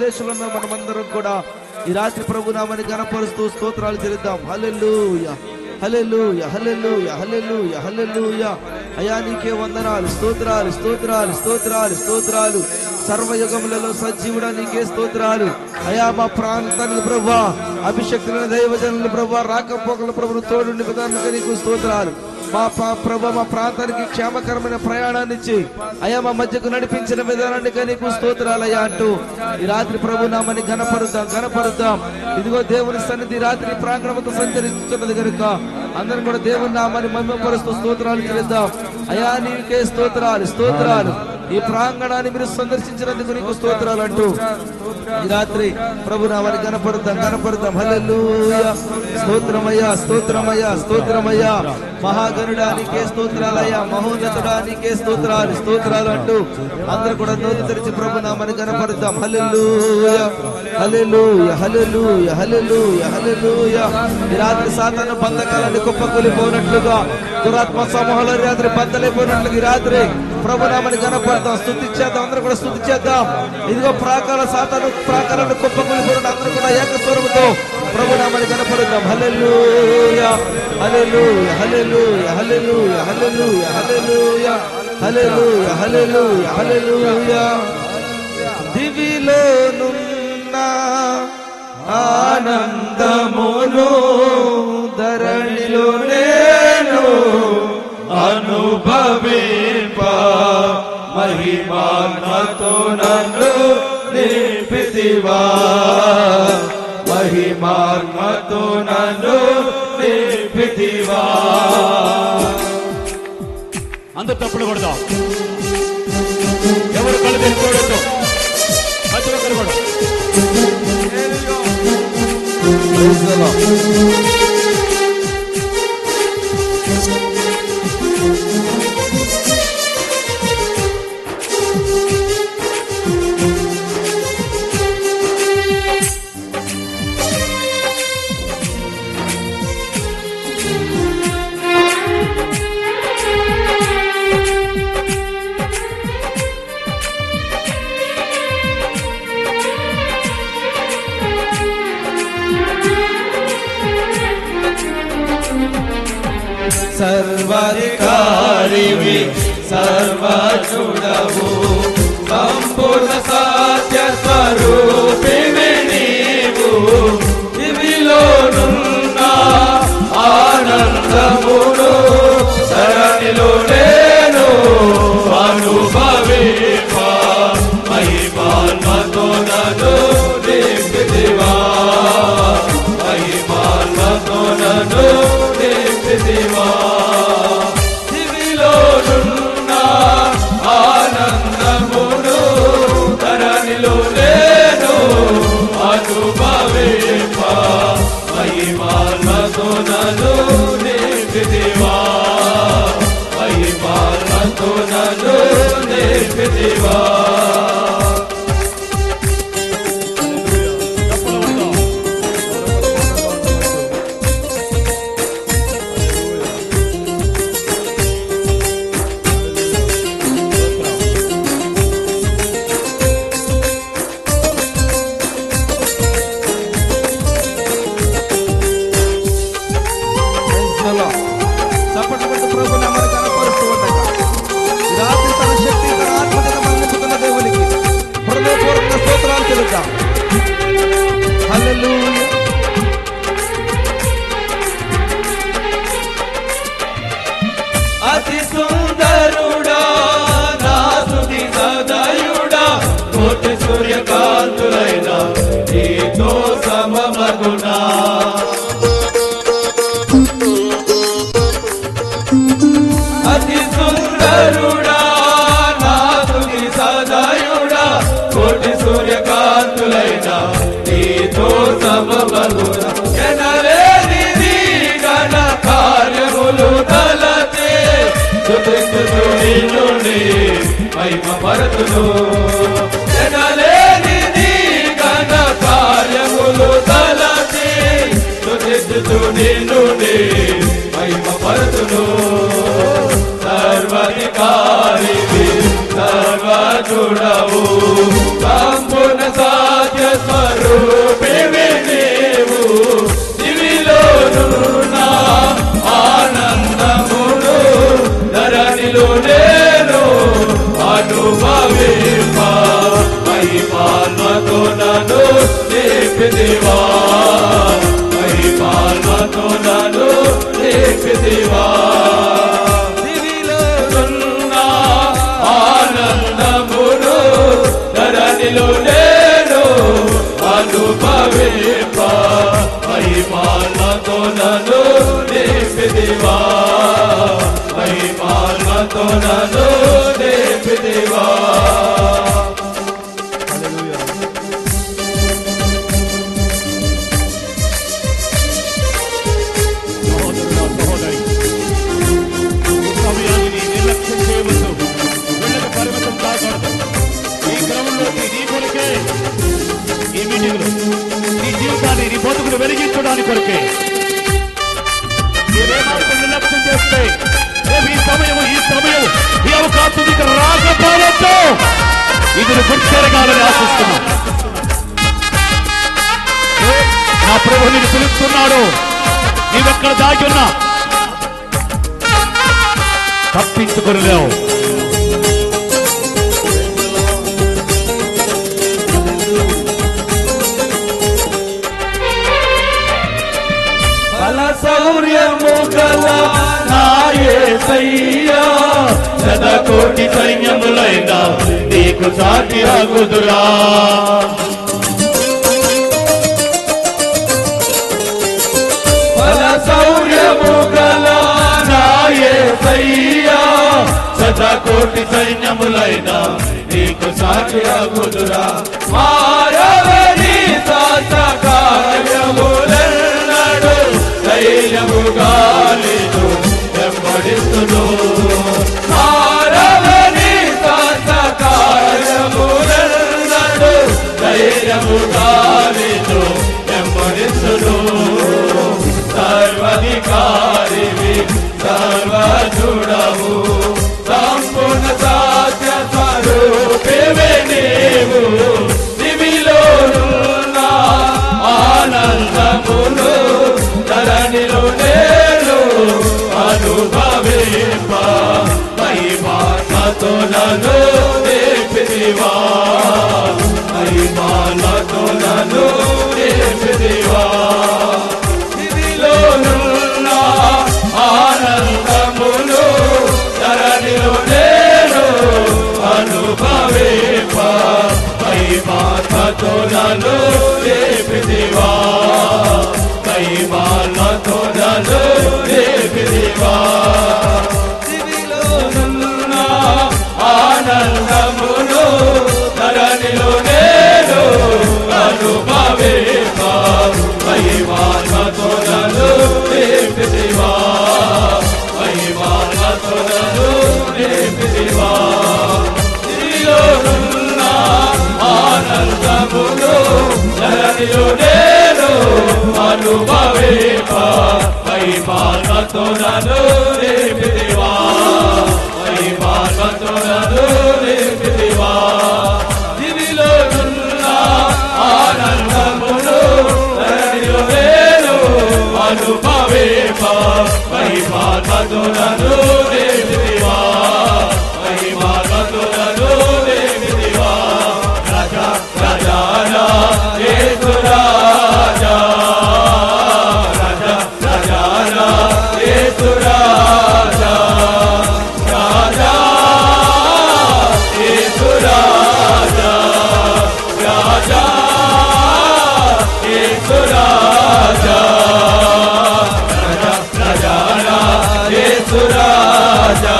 దేశంలో మనమందరం కూడా ఈ రాత్రి ప్రభు నామని గణపరుస్తూ స్తోత్రాలు చెల్లిద్దాం. హల్లెలూయా హల్లెలూయా హల్లెలూయా హల్లెలూయా హల్లెలూయా. అయా నీకే వందనాలు స్తోత్రాలు స్తోత్రాలు స్తోత్రాలు స్తోత్రాలు. సర్వయుగములలో సజీవుడా నీకే స్తోత్రాలు. అయా మా ప్రాంతానికి ప్రభా అభిషక్తులైన దైవజనులు ప్రభా రాకపోకల ప్రభును తోడుండి విధానంగా నీకు స్తోత్రాలు. మా పా- మా ప్రాంతానికి క్షేమకరమైన ప్రయాణాన్ని ఇచ్చి అయా మా మధ్యకు నడిపించిన విధానాన్ని నీకు స్తోత్రాలయ్యా అంటూ ఈ రాత్రి ప్రభు నామని ఘనపరుద్దాం ఘనపరుద్దాం. ఇదిగో దేవుని సన్నిధి రాత్రి ప్రాంగణంతో సంచరిస్తున్నది కనుక అందరం కూడా దేవుని నామాన్ని మమ్మపరుస్తూ స్తోత్రాలు చేద్దాం అయా నీకే స్తోత్రాలు స్తోత్రాలు. ఈ ప్రాంగణాన్ని మీరు సందర్శించినందుకు నీకు స్తోత్రాలు అంటూ ఈ రాత్రి ప్రభు నామని కనపడతాం కనపడతాం. హల్లెలూయా. స్తోత్రమయ్యా స్తోత్రమయ్యా స్తోత్రమయ్యా. మహాగణుడా నీకే స్తోత్రాలయ్యా మహోన్నతుడా నీకే స్తోత్రాలు స్తోత్రాలు అంటూ అందరూ కూడా నోరు తెరిచి ప్రభు నామని కనపడతాం. హల్లెలూయా. హల్లెలూయా హల్లెలూయా హల్లెలూయా హల్లెలూయా. ఈ రాత్రి సాతాను బంధకాలను కుప్పకూలిపోనట్లుగా దురాత్మ సమూహాల రాత్రి బద్దలైపోయినట్లుగా ఈ రాత్రి ప్రభునామని నామని గణపడతాం స్థుతించేద్దాం అందరూ కూడా స్థుతించేద్దాం ఇదిగో ప్రాకాల సాతాను ప్రాకాలను కుప్పకూలిపోయిన అందరూ కూడా ఏకస్వరముతో ప్రభునామని నామని హలెలు హలెలు హలెలు హలెలు హలెలు హలెలు హలెలు హలెలు హలెలు హల్లెలూయా. దివిలోనున్న ఆనందమును ధరణిలో నేను అనుభవే కృపా మహిమాతో నన్ను నిర్పితివా మహిమాతో నన్ను నిర్పితివా అంత తప్పుడు కొడదాం ఎవరు కళ్ళు తెచ్చుకోవడం ప్రతి ఒక్కరు కూడా సర్వచుడవు సంపూర్ణ సత్య స్వరూపిణి నీవు. ఇవిలోనున్న ఆనందమును సరణిలో Shiva నిన్ను మహిమపరచును. సర్వాధికారి సర్వచుడవు సంపూర్ణ సాధ్య స్వరూప Shiva ఆత్మిక రాకపోవడంతో ఇది గుర్తెరగాలని ఆశిస్తున్నాం. నా ప్రభు నేను పిలుస్తున్నాడు. నీవెక్కడ దాగి ఉన్నా? తప్పించుకొని లేవు. సౌర్యము కల నాయ సయ్యా సదా కోటి సైన్యములైనా నీకు సాటి ఆగుదురా సదా కోటి సైన్యములైనా నీకు సాటి ఆగుదురా మారవే సర్వధికారివి సర్వజుడవు సంపూర్ణ సత్య స్వరూపివే నీవు. దివిలోనున్న ఆనందమును ధరణిలో నేను అనుభవింప. మహిమాతో నన్ను నేర్పిదివా మహిమాలతో నన్ను నేర్పిదివా ভালো ధరణిలో నేను అనుభవింప మహిమాలతో నన్ను రేపిదివా మహిమాలతో నన్ను దివిలో నున్న ఆనందమును ధరణిలో నేను అనుభవింప మహిమాలతో నన్ను యేసురాజా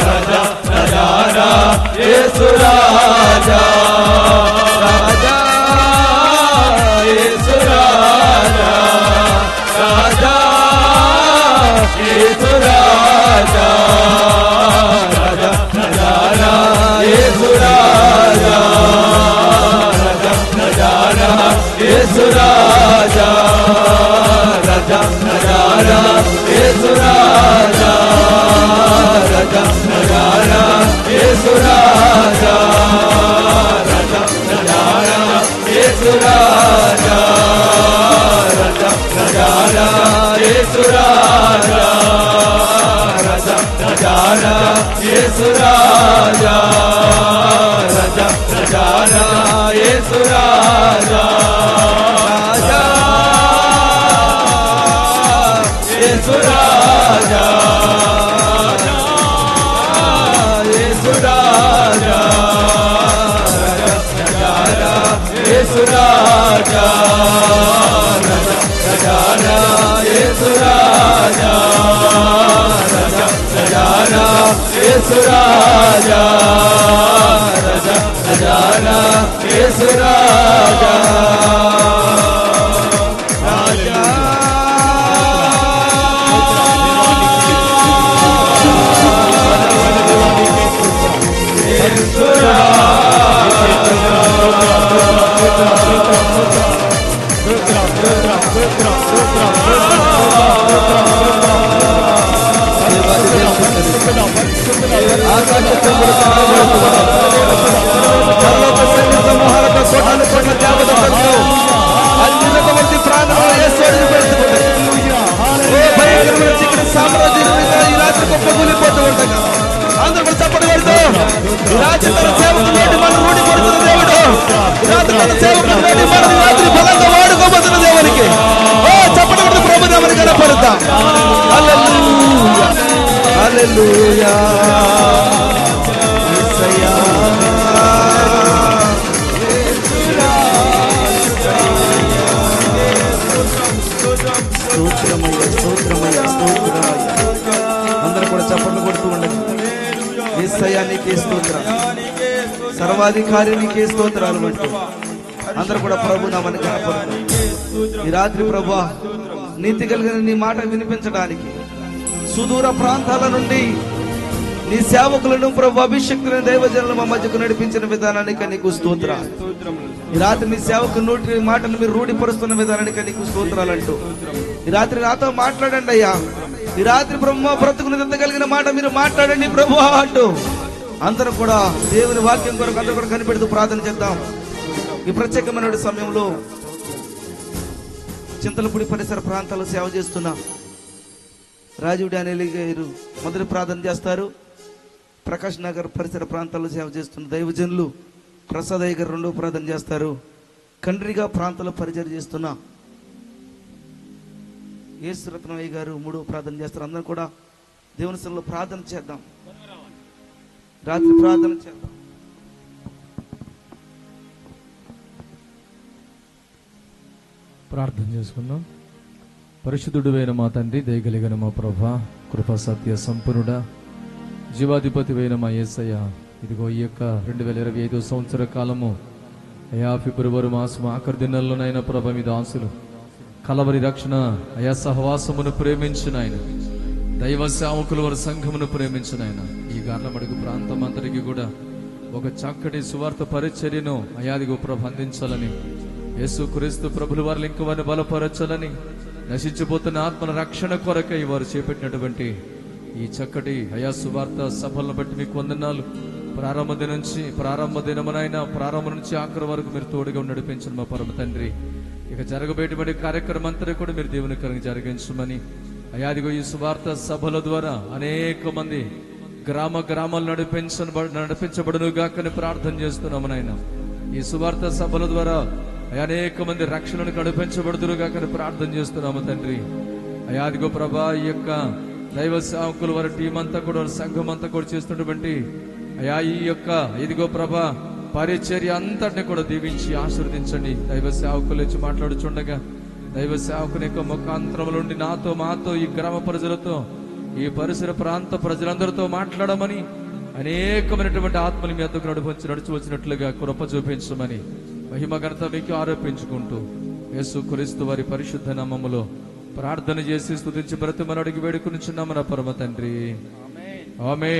రాజా రాజా రా యేసురాజా రాజా యేసురాజా రాజా యేసురాజా రాజా రాజా రా యేసురాజా రాజా రాజా రా యేసురాజా రాజా రాజా రా రాజా గజానా యేసు రాజా గజానా యేసు రాజా గజానా యేసు రాజా రాజా యేసు రాజా. రజ రజారా సామ్రాజ్యం ఈ రాత్రి ఉండగా అందరూ కూడా ఈ రాత్రి తన సేవకు హల్లెలూయా. యేసయ్యా స్తోత్రమయ్య స్తోత్రమయ్య స్తోత్రమయ్య అందరూ కూడా చప్పట్లు కొడుతూ ఉండండి. ఏసయ్యా నీకే స్తోత్రం సర్వాధికారి నీకే స్తోత్రాలు అంటూ అందరూ కూడా ప్రభు నామని కనపడుతున్నారు ఈ రాత్రి ప్రభు నీతి కలిగిన నీ మాట వినిపించడానికి సుదూర ప్రాంతాల నుండి నీ సేవకులను ప్రభు అభిషక్తులను దైవజనులు మా మధ్యకు నడిపించిన విధానానికి నీకు స్తోత్ర ఈ రాత్రి నీ సేవకు నోటి మాటలు మీరు రూఢిపరుస్తున్న విధానానికి నీకు స్తోత్రాలు అంటూ. ఈ రాత్రి నాతో మాట్లాడండి అయ్యా. ఈ రాత్రి బ్రహ్మ బ్రతుకుని కలిగిన మాట మీరు మాట్లాడండి ప్రభు అంటూ. అందరూ కూడా దేవుని వాక్యం కొరకు అందరూ కూడా కనిపెడుతూ ప్రార్థన చేద్దాం. ఈ ప్రత్యేకమైన సమయంలో చింతలపూడి పరిసర ప్రాంతాల్లో సేవ చేస్తున్నా రాజీవ్ డానియల్ గారు మొదటి ప్రార్థన చేస్తారు. ప్రకాష్ నగర్ పరిసర ప్రాంతాల్లో సేవ చేస్తున్న దైవజనులు ప్రసాద్ అయ్య గారు రెండో ప్రార్థన చేస్తారు. కండ్రిగా ప్రాంతాల్లో పరిచయం చేస్తున్న యేసురత్నం అయ్య గారు మూడో ప్రార్థన చేస్తారు. అందరం కూడా దేవుని ప్రార్థన చేద్దాం. రాత్రి ప్రార్థన చేద్దాం. ప్రార్థన చేసుకుందాం. పరిశుద్ధుడువైన మా తండ్రి దయగలిగిన మా ప్రభా కృపా సత్య సంపన్నుడ జీవాధిపతి అయిన మా యేసయ్య ఇదిగో ఈ యొక్క రెండు వేల ఇరవై ఐదో సంవత్సర కాలము. అయా ఫిబ్రవరి మాసం ఆఖరి దినాల్లోనైనా ప్రభ మీ దాసులు కలవరి రక్షణ అయా సహవాసమును ప్రేమించిన ఆయన. దైవ సేవకులు వారి సంఘమును ప్రేమించిన ఆయన. ఈ గార్లమడుగు ప్రాంతం అంతటికి కూడా ఒక చక్కటి సువార్త పరిచర్యను అయాదిగో ప్రభ అందించాలని. యేసు క్రీస్తు ప్రభులు వారు వారిని బలపరచాలని. నశించిపోతున్న ఆత్మల రక్షణ కొరకై వారు చేపట్టినటువంటి ఈ చక్కటి అయా సువార్త సభలను బట్టి మీకు వందనాలు. ప్రారంభ దిన నుంచి ప్రారంభ దినమునైనా ప్రారంభం నుంచి ఆఖరి వరకు మీరు తోడుగా నడిపించిన మా పరమ తండ్రి. ఇక జరగబోయేటువంటి కార్యక్రమం అంతా కూడా మీరు దేవుని కరంగా జరిగించమని అయాదిగో ఈ సువార్త సభల ద్వారా అనేక మంది గ్రామ గ్రామాలు నడిపించ నడిపించబడును గాకని ప్రార్థన చేస్తున్నాము నాయన. ఈ సువార్త సభల ద్వారా అనేక మంది రక్షణను నడిపించబడుదురు కానీ ప్రార్థన చేస్తున్నాము తండ్రి. అయాదిగో ప్రభా ఈ యొక్క దైవ సేవకులు వారి టీం అంతా కూడా వారి సంఘం అంతా కూడా చేస్తున్నటువంటి అయా ఈ యొక్క ఇదిగో ప్రభా పరిచర్య అంతటిని కూడా దీవించి ఆశీర్వదించండి. దైవ సేవకులు వచ్చి మాట్లాడుచుండగా దైవ సేవకుని యొక్క ముఖాంతరములుండి నాతో మాతో ఈ గ్రామ ప్రజలతో ఈ పరిసర ప్రాంత ప్రజలందరితో మాట్లాడమని అనేకమైనటువంటి ఆత్మలు మీ అద్దకు నడిపించి నడిచి వచ్చినట్లుగా కృప చూపించమని మహిమ ఘనత మీకు ఆరోపించుకుంటూ యేసు క్రీస్తు వారి పరిశుద్ధ నామములో ప్రార్థన చేసి స్తుతించి బ్రతిమను అడిగి వేడుకునిచున్నాము నా పరమ తండ్రి. ఆమె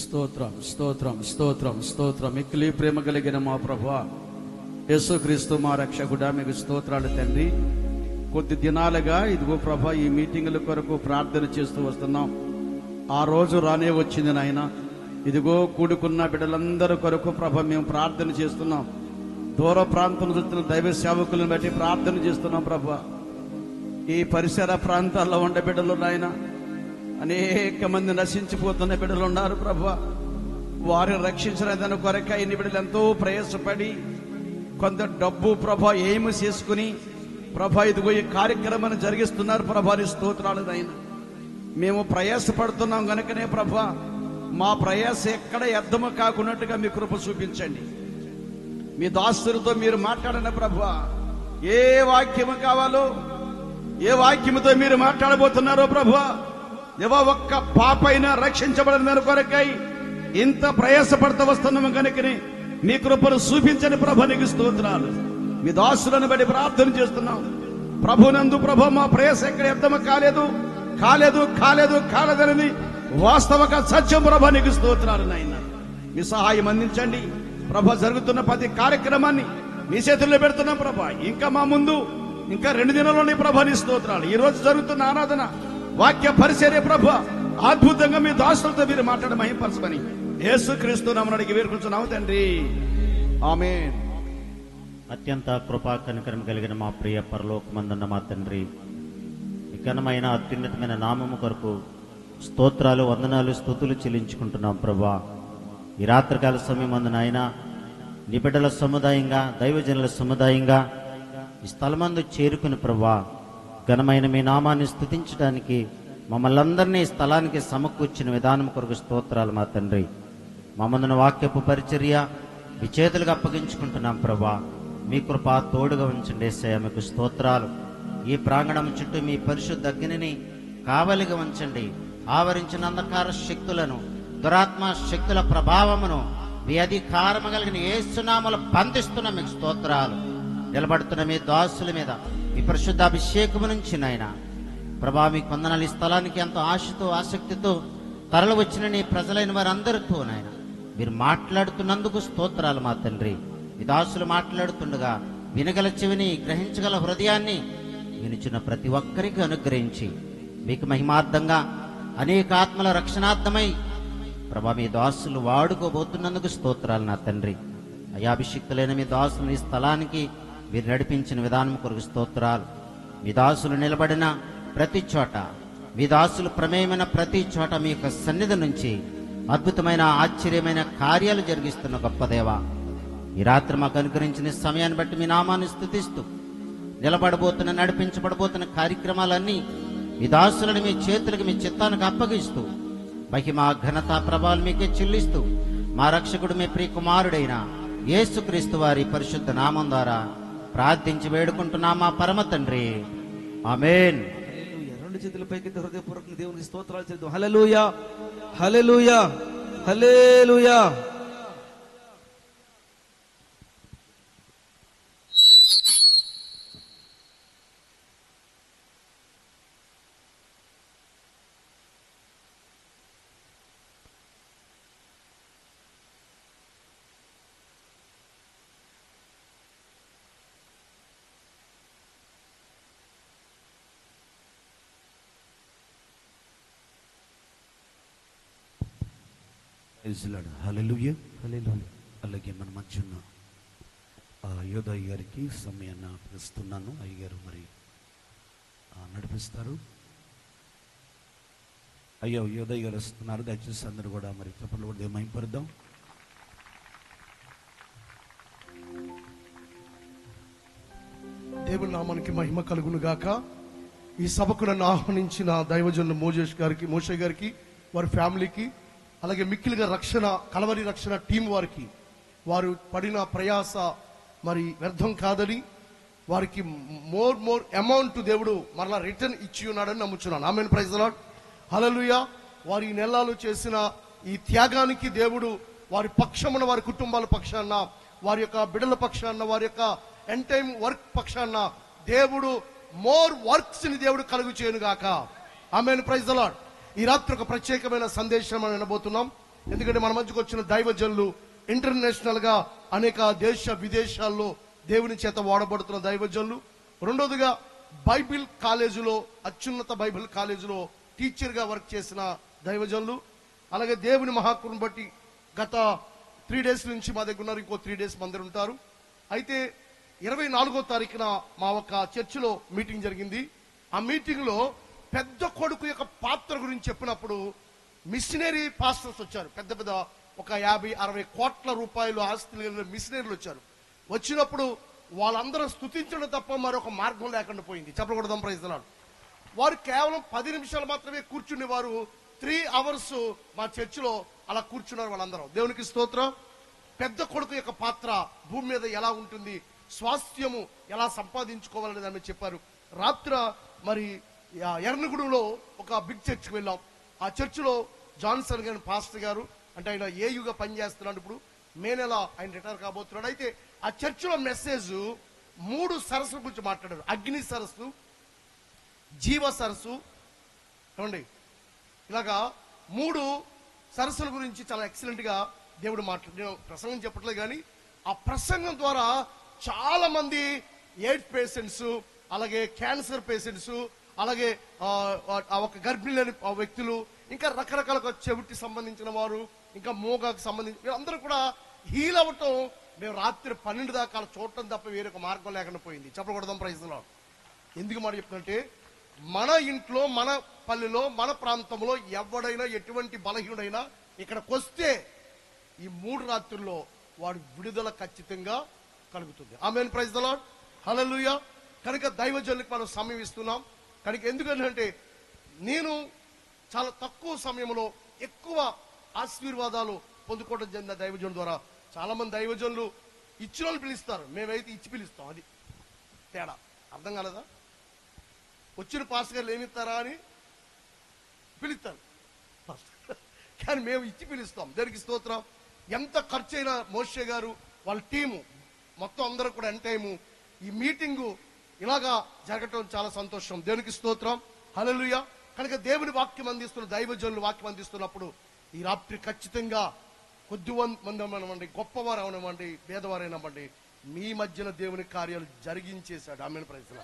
స్తోత్రం స్తోత్రం స్తోత్రం స్తోత్రం. మిక్కిలి ప్రేమ కలిగిన మా ప్రభు యేసుక్రీస్తు మా రక్షకుడా మీకు స్తోత్రాలు తండ్రి. కొద్ది దినాలుగా ఇదిగో ప్రభా ఈ మీటింగుల కొరకు ప్రార్థన చేస్తూ వస్తున్నాం. ఆ రోజు రానే వచ్చింది నాయన. ఇదిగో కూడుకున్న బిడ్డలందరి కొరకు ప్రభ మేము ప్రార్థన చేస్తున్నాం. దూర ప్రాంతం చూస్తున్న దైవ సేవకులను బట్టి ప్రార్థన చేస్తున్నాం ప్రభా. ఈ పరిసర ప్రాంతాల్లో ఉండే బిడ్డలు నాయన అనేక మంది నశించిపోతున్న బిడ్డలు ఉన్నారు ప్రభా. వారిని రక్షించిన కొరక ఇన్ని బిడ్డలు ఎంతో ప్రయాసపడి కొంత డబ్బు ప్రభా ఏమి చేసుకుని ప్రభా ఇదిగో ఈ కార్యక్రమాన్ని జరిగిస్తున్నారు ప్రభాని స్తోత్రాలు నాయన. మేము ప్రయాసపడుతున్నాం కనుకనే ప్రభా మా ప్రయాస ఎక్కడ వ్యర్థము కాకున్నట్టుగా మీ కృప చూపించండి. మీ దాస్తులతో మీరు మాట్లాడిన ప్రభు ఏ వాక్యము కావాలో ఏ వాక్యముతో మీరు మాట్లాడబోతున్నారో ప్రభు ఎవ ఒక్క పాపైనా రక్షించబడిన కొరకై ఇంత ప్రయాసపడుతూ వస్తున్నాము కనుకని మీ కృపను చూపించని ప్రభు నీకు స్తోత్రాలు. మీ దాసులను బట్టి ప్రార్థన చేస్తున్నాం. ప్రభునందు ప్రభు మా ప్రయాస ఎక్కడ వ్యర్థము కాలేదు. కాలేదు కాలేదు కాలేదనేది వాస్తవక సత్యం ప్రభ నీకు స్తోత్రాలు నాయన. మీ సహాయం అందించండి. ప్రభ జరుగుతున్న ప్రతి కార్యక్రమాన్ని మీ చేతుల్లో పెడుతున్నాం ప్రభ. ఇంకా మా ముందు ఇంకా రెండు దినాలని ప్రభ నీ స్తోత్రాలు. ఈ రోజు జరుగుతున్న ఆరాధన వాక్య పరిచర్య ప్రభ అద్భుతంగా మీ దాసులతో మీరు మాట్లాడ మహింపరచమని యేసు క్రీస్తు నమ్మడానికి అడిగి తండ్రి. ఆమె అత్యంత కృపా కనికరం కలిగిన మా ప్రియ పరలోకమందున్న మా తండ్రి. ఈ ఘనమైన అత్యున్నతమైన నామము కొరకు స్తోత్రాలు వందనాలు స్థుతులు చెల్లించుకుంటున్నాం ప్రభా. ఈ రాత్రికాల సమయం అందు నాయన నిబిడల సముదాయంగా దైవజనుల సముదాయంగా ఈ స్థలమందు చేరుకుని ప్రభా ఘనమైన మీ నామాన్ని స్థుతించడానికి మమ్మల్ని అందరినీ స్థలానికి సమకూర్చిన విధానం కొరకు స్తోత్రాలు మా తండ్రి. మమ్మల్ని వాక్యపు పరిచర్య మీ చేతులకు అప్పగించుకుంటున్నాం ప్రభా. మీ కృప తోడుగా ఉంచండి ఏసయ్య మీకు స్తోత్రాలు. ఈ ప్రాంగణం చుట్టూ మీ పరిశుద్ధ అగ్నిని కావలిగా ఉంచండి. ఆవరించిన అంధకార శక్తులను దురాత్మ శక్తుల ప్రభావమును మీ అధికారము కలిగిన ఏసునామలు బంధిస్తున్న మీకు స్తోత్రాలు. నిలబడుతున్న మీ దాసుల మీద మీ పరిశుద్ధ అభిషేకము నుంచి నాయన. ప్రభా మీ కొందనాలు ఈ స్థలానికి ఎంతో ఆశతో ఆసక్తితో తరలి వచ్చిన నీ ప్రజలైన వారందరితో నాయన. మీరు మాట్లాడుతున్నందుకు స్తోత్రాలు మా తండ్రి. మీ దాసులు మాట్లాడుతుండగా వినగల చెవిని గ్రహించగల హృదయాన్ని వినుచున్న ప్రతి ఒక్కరికి అనుగ్రహించి మీకు మహిమార్థంగా అనేక ఆత్మల రక్షణార్థమై ప్రభా మీ దాసులు వాడుకోబోతున్నందుకు స్తోత్రాలు నా తండ్రి. అయాభిషిక్తులైన మీ దాసులు ఈ స్థలానికి మీరు నడిపించిన విధానం కొరకు స్తోత్రాలు. మీ దాసులు నిలబడిన ప్రతి చోట మీ దాసులు ప్రమేయమైన ప్రతి చోట మీ యొక్క సన్నిధి నుంచి అద్భుతమైన ఆశ్చర్యమైన కార్యాలు జరిగిస్తున్న గొప్ప దేవా. ఈ రాత్రి మాకు అనుగ్రహించిన సమయాన్ని బట్టి మీ నామాన్ని స్థుతిస్తూ నిలబడబోతున్న నడిపించబడబోతున్న కార్యక్రమాలన్నీ మీ దాసులను మీ చేతులకు మీ చిత్తానికి అప్పగిస్తూ మహిమా ఘనత ప్రభావాలు మీకే చెల్లిస్తూ మా రక్షకుడు మీ ప్రియకుమారుడైన యేసుక్రీస్తు వారి పరిశుద్ధ నామం ద్వారా ప్రార్థించి వేడుకుంటున్నా మా పరమ తండ్రి. ఆమెన్. రెండు చేతుల పైకి హృదయపూర్వకంగా దేవునికి స్తోత్రాలు చేద్దాం హల్లెలూయా. హల్లెలూయా హల్లెలూయా హల్లెలూయా అలాగే మన మధ్య ఉన్న ఆ యోధ గారికి సమయాన్ని ఇస్తున్నాను అయ్యగారు మరి ఆ, నడిపిస్తారు. అయ్యో యోధయ్య గారు వస్తున్నారు. దయచేసి అందరూ కూడా మరి చెప్పలు కూడా ఏమైపరుద్దాం దేవుని నామానికి మహిమ కలుగును గాక. ఈ సభకు నన్ను ఆహ్వానించిన దైవజనులు మోజేష్ గారికి మోషే గారికి వారి ఫ్యామిలీకి అలాగే మిక్కిలిగా రక్షణ కలవరి రక్షణ టీం వారికి. వారు పడిన ప్రయాస మరి వ్యర్థం కాదని వారికి మోర్ మోర్ అమౌంట్ దేవుడు మరలా రిటర్న్ ఇచ్చి ఉన్నాడని నమ్ముచున్నాను. ఆమె ప్రైజ్ లాడ్ హలలుయ వారి నెలలు చేసిన ఈ త్యాగానికి దేవుడు వారి పక్షమున వారి కుటుంబాల పక్షాన వారి యొక్క బిడల పక్షాన వారి యొక్క ఎన్ టైం వర్క్ పక్షాన దేవుడు మోర్ వర్క్స్ని దేవుడు కలుగు చేయను గాక ఆమెను ప్రైజ్ అలాడ్ ఈ రాత్రి ఒక ప్రత్యేకమైన సందేశం అని వినబోతున్నాం. ఎందుకంటే మన మధ్యకు వచ్చిన దైవజనులు ఇంటర్నేషనల్గా అనేక దేశ విదేశాల్లో దేవుని చేత వాడబడుతున్న దైవజనులు. రెండోదిగా బైబిల్ కాలేజీలో అత్యున్నత బైబిల్ కాలేజీలో టీచర్గా వర్క్ చేసిన దైవజనులు. అలాగే దేవుని మహాకురుని బట్టి గత త్రీ డేస్ నుంచి మా దగ్గర ఉన్నారు ఇంకో త్రీ డేస్ మందరు ఉంటారు. అయితే ఇరవై నాలుగో తారీఖున మా ఒక చర్చిలో మీటింగ్ జరిగింది. ఆ మీటింగ్లో పెద్ద కొడుకు యొక్క పాత్ర గురించి చెప్పినప్పుడు మిషనరీ పాస్టర్స్ వచ్చారు. పెద్ద పెద్ద ఒక యాభై అరవై కోట్ల రూపాయలు ఆస్తులు కలిగిన మిషనరీలు వచ్చారు. వచ్చినప్పుడు వాళ్ళందరూ స్థుతించడం తప్ప మరొక మార్గం లేకుండా పోయింది. చెప్పకూడదాం ప్రయత్నాలు వారు కేవలం పది నిమిషాలు మాత్రమే కూర్చునేవారు. త్రీ అవర్స్ మా చర్చిలో అలా కూర్చున్నారు వాళ్ళందరూ. దేవునికి స్తోత్రం. పెద్ద కొడుకు యొక్క పాత్ర భూమి మీద ఎలా ఉంటుంది? స్వాస్థ్యము ఎలా సంపాదించుకోవాలని దాన్ని చెప్పారు. రాత్ర మరి ఎర్నగూడెంలో ఒక బిగ్ చర్చ్కి వెళ్ళాం. ఆ చర్చిలో జాన్సన్ గారి పాస్టర్ గారు అంటే ఆయన ఏయుగా పనిచేస్తున్నాడు ఇప్పుడు మే నెల ఆయన రిటైర్ కాబోతున్నాడు. అయితే ఆ చర్చిలో మెసేజ్ మూడు సరస్సుల గురించి మాట్లాడారు. అగ్ని సరస్సు జీవ సరస్సు ఏమండి? ఇలాగా మూడు సరస్సుల గురించి చాలా ఎక్సలెంట్గా దేవుడు మాట్లాడు నేను ప్రసంగం చెప్పట్లేదు కానీ ఆ ప్రసంగం ద్వారా చాలా మంది ఎయిడ్స్ పేషెంట్స్ అలాగే క్యాన్సర్ పేషెంట్స్ అలాగే ఆ, ఒక గర్భిణి లేని వ్యక్తులు ఇంకా రకరకాల చెవిటి సంబంధించిన వారు ఇంకా మోగాకు సంబంధించి వీళ్ళందరూ కూడా హీల్ అవ్వటం మేము రాత్రి పన్నెండు దాకా చూడటం తప్ప వేరొక మార్గం లేకుండా పోయింది. చెప్పకూడదాం ప్రైజ్లో. ఎందుకు మాట చెప్తుంటే మన ఇంట్లో మన పల్లెలో మన ప్రాంతంలో ఎవడైనా ఎటువంటి బలహీనుడైనా ఇక్కడికి వస్తే ఈ మూడు రాత్రుల్లో వాడు విడుదల ఖచ్చితంగా కలుగుతుంది. ఆమె ప్రైజ్ దలాడ్ హలలుయ కనుక దైవజనులకు మనం సమయం ఇస్తున్నాం. కనుక ఎందుకంటే నేను చాలా తక్కువ సమయంలో ఎక్కువ ఆశీర్వాదాలు పొందుకోవడం జరిగిన దైవజనుల ద్వారా. చాలామంది దైవజనులు ఇచ్చిన వాళ్ళు పిలుస్తారు. మేమైతే ఇచ్చి పిలుస్తాం. అది తేడా. అర్థం కాలేదా? వచ్చిన పాస్ గారు ఏమిస్తారా అని పిలుస్తారు. కానీ మేము ఇచ్చి పిలుస్తాం. దానికి స్తోత్రం? ఎంత ఖర్చు అయినా మోషే గారు వాళ్ళ టీము మొత్తం అందరూ కూడా ఎంత టైము ఈ మీటింగు ఇలాగా జరగటం చాలా సంతోషం. దేవునికి స్తోత్రం. హలలుయ కనుక దేవుని వాక్యం అందిస్తున్న దైవజనులు వాక్యం అందిస్తున్నప్పుడు ఈ రాత్రి ఖచ్చితంగా కొద్ది మంది అవనివ్వండి గొప్పవారు అవనివ్వండి పేదవారైనవ్వండి మీ మధ్యన దేవుని కార్యాలు జరిగించేశాడు. ఆమెను. ప్రజల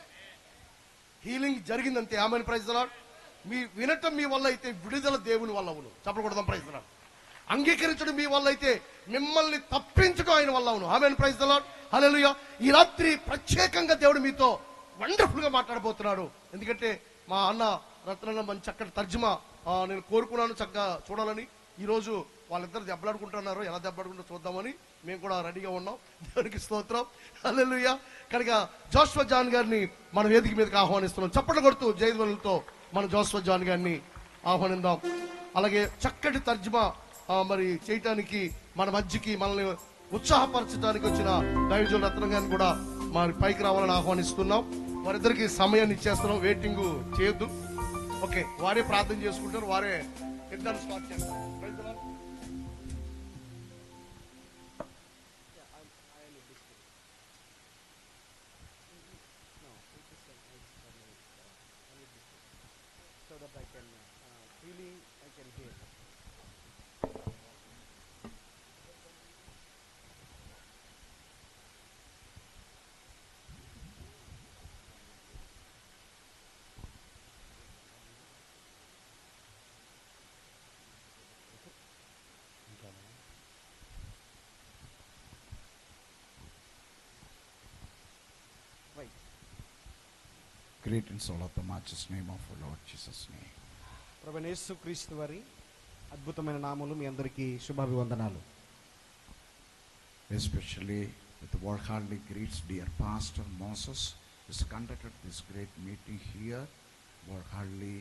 హీలింగ్ జరిగిందంతే. ఆమెను. ప్రజల మీ వినటం మీ వల్ల అయితే విడుదల దేవుని వల్ల అవును. చెప్పకూడదాం. ప్రజల అంగీకరించడం మీ వల్ల అయితే మిమ్మల్ని తప్పించడం ఆయన వల్ల అవును. ఆమెను. ప్రైజ్ హలో ఈ రాత్రి ప్రత్యేకంగా దేవుడు మీతో వండర్ఫుల్గా మాట్లాడబోతున్నాడు. ఎందుకంటే మా అన్న రత్న మంచి చక్కటి తర్జుమా నేను కోరుకున్నాను చక్కగా చూడాలని. ఈరోజు వాళ్ళిద్దరు దెబ్బలాడుకుంటున్నారు. ఎలా దెబ్బలాడుకుంటారో చూద్దామని మేము కూడా రెడీగా ఉన్నాం. దేవునికి స్తోత్రం. అల్లెలుయ్య కనుక జోస్వ జాన్ గారిని మన వేదిక మీదకి ఆహ్వానిస్తున్నాం. చప్పట్లు కొడుతూ జయధ్వనులతో మన జోస్వ జాన్ గారిని ఆహ్వానిద్దాం. అలాగే చక్కటి తర్జుమా మరి చేయటానికి మన మధ్యకి మనల్ని ఉత్సాహపరచడానికి వచ్చిన దైవజుల రత్నం గారిని కూడా మరి పైకి రావాలని ఆహ్వానిస్తున్నాం. వారిద్దరికి సమయాన్ని ఇచ్చేస్తున్నాం. వెయిటింగ్ చేయొద్దు. ఓకే వారే ప్రార్థన చేసుకుంటారు. వారే ఇద్దరు స్టార్ట్ చేస్తారు. Lord. Greetings all of the matchless name of our Lord Jesus' name. క్రీస్తు వారి అద్భుతమైన నామములు మీ అందరికీ శుభాభివందనాలు Especially with the word hardly greets dear Pastor Moses, who has conducted this great meeting here. Word hardly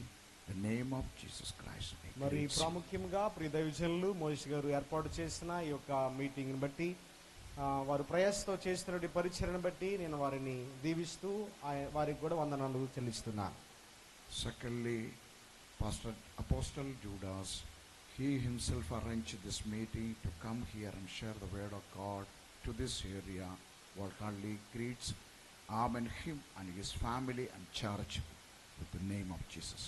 the name of Jesus Christ. may మరి. ప్రాముఖ్యంగా ప్రియ దైవజనులు మోయిష్ గారు ఏర్పాటు చేసిన ఈ యొక్క మీటింగ్ని బట్టి వారు ప్రయాసతో చేస్తున్న పరిచయను బట్టి నేను వారిని దీవిస్తూ వారికి కూడా వందనాలు చెల్లిస్తున్నాను secondly apostle Judas he himself arrange this meeting to come here and share the word of God to this area were కాన్లీ greets um and him and his family and charge with name of Jesus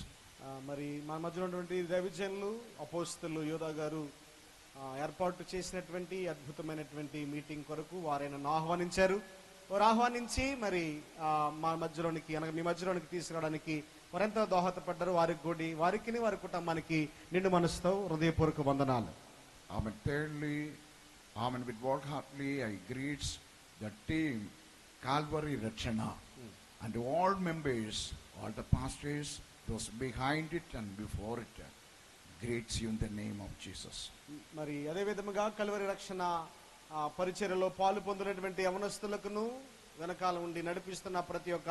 మరి మా మధ్యలో ఉన్నటువంటి దైవజన్లు అపోస్తలు యోధా గారు ఏర్పాటు చేసినటువంటి అద్భుతమైనటువంటి మీటింగ్ కొరకు వారైన ఆహ్వానించారు. వారు ఆహ్వానించి మరి మా మధ్యలోనికి అనగా మీ మధ్యలోనికి తీసుకురావడానికి వారెంత దోహదపడ్డారు. వారికి కూడా వారికి వారి కుటుంబానికి నిండు మనసుతో హృదయపూర్వక వందనాలు. ఆమె థర్డ్లీ ఆమె with what heartily I greets the team Calvary రక్షణ and all members all the pastors those behind it and before it greets you in the name of Jesus. మరి అదే విధముగా కలువరి రక్షణ పరిచర్యలో పాలు పొందినటువంటి యవనస్తులకును వెనకాల ఉండి నడిపిస్తున్న ప్రతి ఒక్క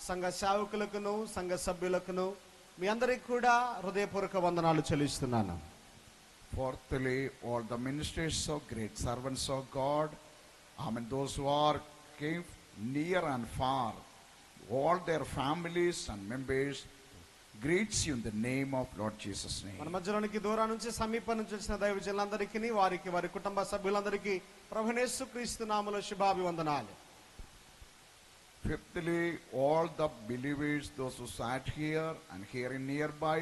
సంఘ సేవకులకును సంఘ సభ్యులకును మీ అందరికి కూడా హృదయపూర్వక వందనాలు చెల్లిస్తున్నాను Fourthly, all the ministers of great servants of God, Amen, those who are came near and far, all their families and members greets you in the name of Lord Jesus' మన name. మధ్యలోనికి దూరం నుంచి సమీపం నుంచి వచ్చిన దైవజనులందరికీ వారికి వారి కుటుంబ సభ్యులందరికీ ప్రభునేసు క్రీస్తు నామలో శుభాభివందనాలు Fifthly, all the believers, those who sat here and here in nearby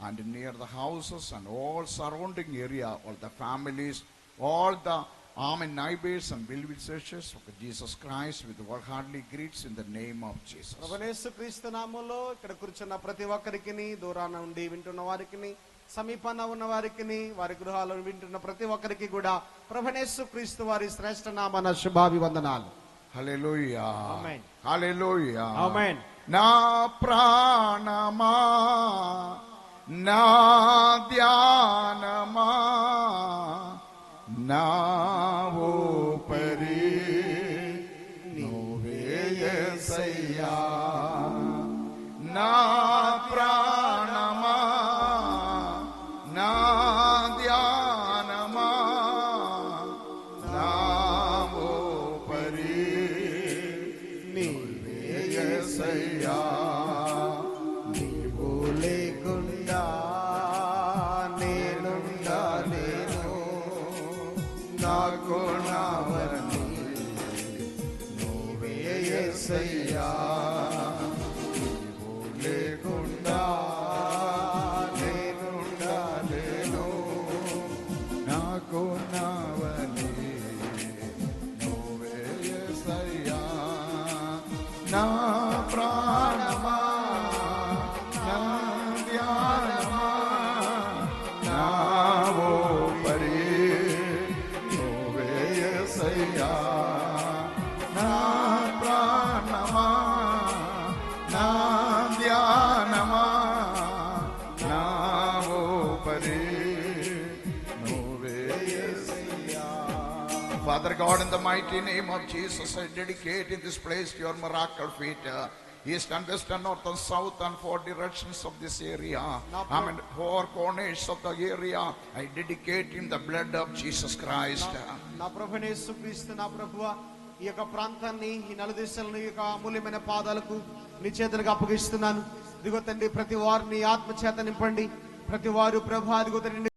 and near the houses and all surrounding area, all the families, all the ఆమె నైబేస్ అండ్ బిల్ విత్ సెషస్ ఒక Jesus Christ with our heartily greets in the name of Jesus. ప్రభునేసు క్రీస్తు నామంలో ఇక్కడ కూర్చున్న ప్రతి ఒక్కరికిని దూరాన ఉండి వింటున్న వారికిని సమీపన ఉన్న వారికిని వారి గృహాలను వింటున్న ప్రతి ఒక్కరికి కూడా ప్రభునేసు క్రీస్తు వారి శ్రేష్ఠ నామన శుభాభివందనాలు. హల్లెలూయా. హల్లెలూయా. ఆమేన్. నా ప్రాణమా నా నా God, in the mighty name of Jesus, I dedicate in this place your miracle feet. uh, East and west and north and south and four directions of this area. I mean, four corners of the area. I dedicate in the blood of Jesus Christ. నా ప్రభునేసు క్రీస్తు నా ప్రభువ ఈ యొక్క ప్రాంతాన్ని ఈ నలుదేశాలను ఈ యొక్క అమూల్యమైన పాదాలకు నీ చేతులకు అప్పగిస్తున్నాను ఇదిగో తండ్రి ప్రతి వారిని ఆత్మ చేత నింపండి ప్రతి వారు ప్రభు అదిగో తండ్రి